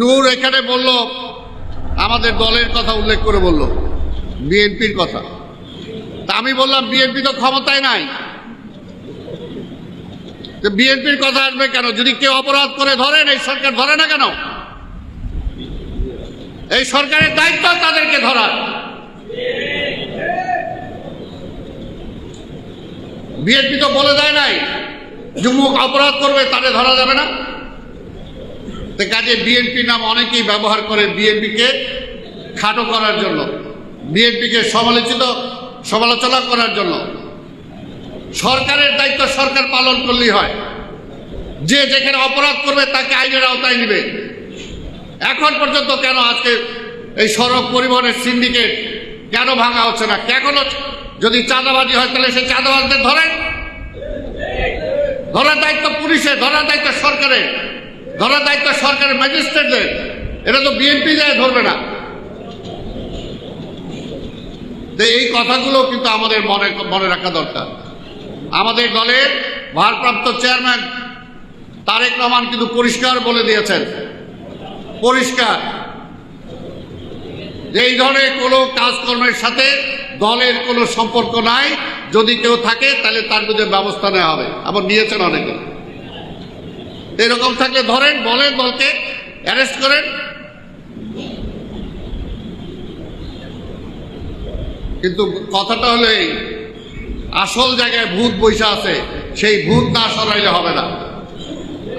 নূর এখানে বলল, আমাদের দলের কথা উল্লেখ করে বলল, বিএনপির কথা। তা আমি বললাম, বিএনপি তো ক্ষমতায় নাই। তো বিএনপির কথা আসবে কেন? যদি কেউ অপরাধ করে ধরেন, এই সরকার ধরে না কেন? এই সরকারের দায়িত্ব তাদেরকে ধরার। বিএনপি তো বলে দেয় নাই যুমুক অপরাধ করবে তাদের ধরা যাবে না। কাজে বিএনপি নাম অনেকেই ব্যবহার করে বিএনপিকে খাটো করার জন্য। বিএনপিকে সমালোচিত, সমালোচনা করার জন্য। সরকারের দায়িত্ব সরকার পালন করলেই হয়। যে যেখানে অপরাধ করবে তাকে আইনের আওতায় নিবে। এখন পর্যন্ত কেন আজকে এই সড়ক পরিবহনের সিন্ডিকেট কেন ভাঙা হচ্ছে না? কেন যদি চাঁদাবাজি হয় তাহলে সেই চাঁদাবাজদের ধরেন। ধরার দায়িত্ব পুলিশের, ধরার দায়িত্ব সরকারের। ধরার দায়িত্ব সরকারের ম্যাজিস্ট্রেটদের। এটা তো বিএনপি যায় ধরবে না। এই কথাগুলো কিন্তু আমাদের মনে মনে রাখা দরকার। আমাদের দলের ভারপ্রাপ্ত চেয়ারম্যান তারেক রহমান কিন্তু পরিষ্কার বলে দিয়েছেন। পরিষ্কার। এই ধরনের কোনো কাজকর্মের সাথে দলের কোনো সম্পর্ক নাই। যদি কেউ থাকে, তাহলে তার বিরুদ্ধে ব্যবস্থা নেওয়া হবে। আবার নিয়েছেন অনেকে। এরকম থাকলে ধরেন, বলেন দলকে অ্যারেস্ট করেন। কিন্তু কথাটা হলো এই, আসল জায়গায় ভূত বৈশা আছে, সেই ভূত না সরাইলে হবে না।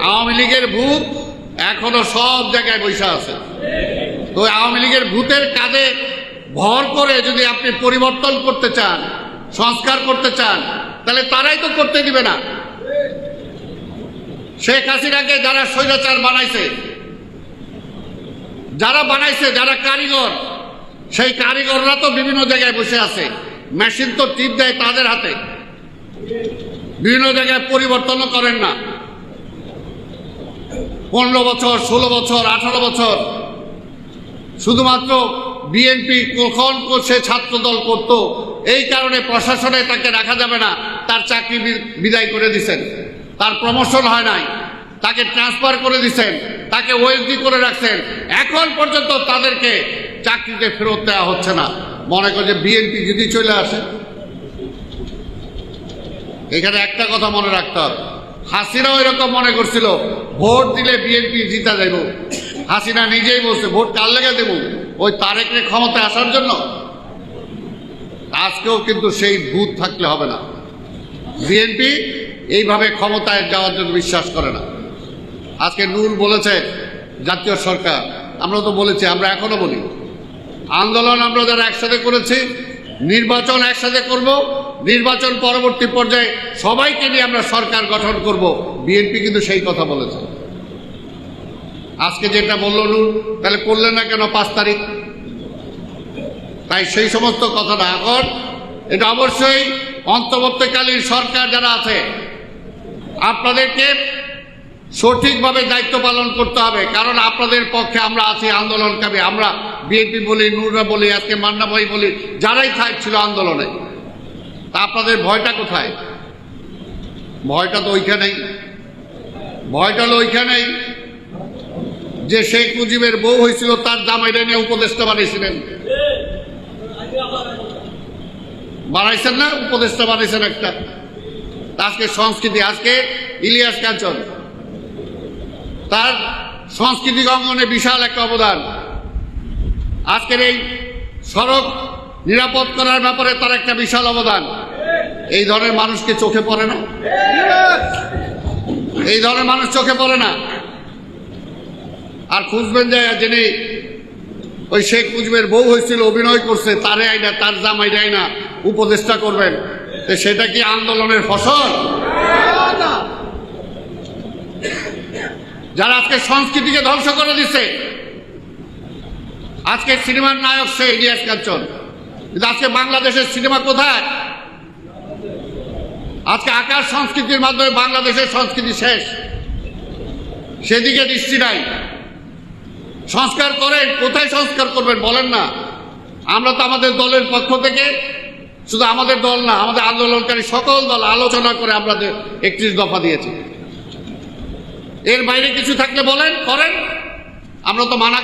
আওয়ামী লীগের ভূত এখনও সব জায়গায় বৈশা আছে। তো আওয়ামী লীগের ভূতের কাঁধে ভর করে যদি আপনি পরিবর্তন করতে চান, সংস্কার করতে চান, তাহলে তারাই তো করতে দিবে না। শেখ হাসিনাকে যারা স্বৈরাচার বানাইছে, যারা বানাইছে, যারা কারিগর, সেই কারিগররা তো বিভিন্ন জায়গায় বসে আছে। মেশিন তো টিপ দেয় তাদের হাতে। বিভিন্ন জায়গায় পরিবর্তনও করেন না। পনেরো বছর, ষোলো বছর, আঠারো বছর, শুধুমাত্র বিএনপি কখন সে ছাত্র দল করত, এই কারণে প্রশাসনে তাকে রাখা যাবে না, তার চাকরি বিদায় করে দিছেন। তার প্রমোশন হয় নাই। তাকে ট্রান্সফার করে দিচ্ছেন তাকে ওয়েলডি করে রাখছেন। এখন পর্যন্ত তাদেরকে চাকরিতে ফেরত দেওয়া হচ্ছে না। মনে করে যে বিএনপি যদি চলে আসে, এখানে একটা কথা মনে রাখতে হবে। হাসিনাও এরকম মনে করছিল, ভোট দিলে বিএনপি জিতা যাইব। হাসিনা নিজেই বলছে, ভোট কার লেগে দেব? ওই তারেকরে ক্ষমতায় আসার জন্য? আজকেও কিন্তু সেই ভূত থাকলে হবে না। বিএনপি এইভাবে ক্ষমতায় যাওয়ার জন্য বিশ্বাস করে না। আজকে নূর বলেছে, জাতীয় সরকার, আমরা তো বলেছি, আমরা এখনও বলি। আন্দোলন আমরা যারা একসাথে করেছি, নির্বাচন একসাথে করব, নির্বাচন পরবর্তী পর্যায়ে সবাইকে নিয়ে আমরা সরকার গঠন করব, বিএনপি কিন্তু সেই কথা বলেছে। আজকে যেটা বলল নূর, তাহলে করলেন না কেন পাঁচ তারিখ? তাই সেই সমস্ত কথাটা এখন, এটা অবশ্যই অন্তর্বর্তীকালীন সরকার যারা আছে আপনাদেরকে সঠিকভাবে দায়িত্ব পালন করতে হবে, কারণ আপনাদের পক্ষে আমরা আছি আন্দোলনকারী আমরা বিএনপি বলি, নুররা বলি, আজকে মান্না ভাই বলি, যারাই ছিল আন্দোলনে। তা আপনাদের ভয়টা কোথায়? ভয়টা তো ওইখানেই। ভয়টা হলো ওইখানেই যে শেখ মুজিবের বউ হয়েছিল, তার জামাইটা নিয়ে উপদেষ্টা বানিয়েছিলেন। বানাইছেন না? উপদেষ্টা বানিয়েছেন একটা। আজকে সংস্কৃতি, আজকে ইলিয়াস কাঞ্চন। তার সংস্কৃতি অঙ্গনে বিশাল একটা অবদান। আজকের এই সড়ক নিরাপদ করার ব্যাপারে তার একটা বিশাল অবদান। এই ধরনের মানুষকে চোখে পড়ে না? এই ধরনের মানুষ চোখে পড়ে না? আর খুঁজবেন যে যিনি ওই শেখ মুজিবের বউ হয়েছিল, অভিনয় করছে, তারে আইনা, তার জামাই দেয় না, উপদেষ্টা করবেন। সেটা কি আন্দোলনের ফসল? যারা আজকে সংস্কৃতিকে ধ্বংস করে দিচ্ছে আজকে সিনেমার নায়ক সে ইলিয়াস কাঞ্চন। কিন্তু আজকে বাংলাদেশের সিনেমা কোথায়? আজকে আকার সংস্কৃতির মাধ্যমে বাংলাদেশের সংস্কৃতি শেষ। সেদিকে দৃষ্টি নাই। সংস্কার করেন, কোথায় সংস্কার করবেন বলেন না। আমরা তো আমাদের দলের পক্ষ থেকে শুধু আমাদের দল না, আমাদের আন্দোলনকারী সকল দল আলোচনা করে আপনাদের একত্রিশ দফা দিয়েছে। এর বাইরে কিছু থাকলে বলেন, করেন। আমরা তো মানা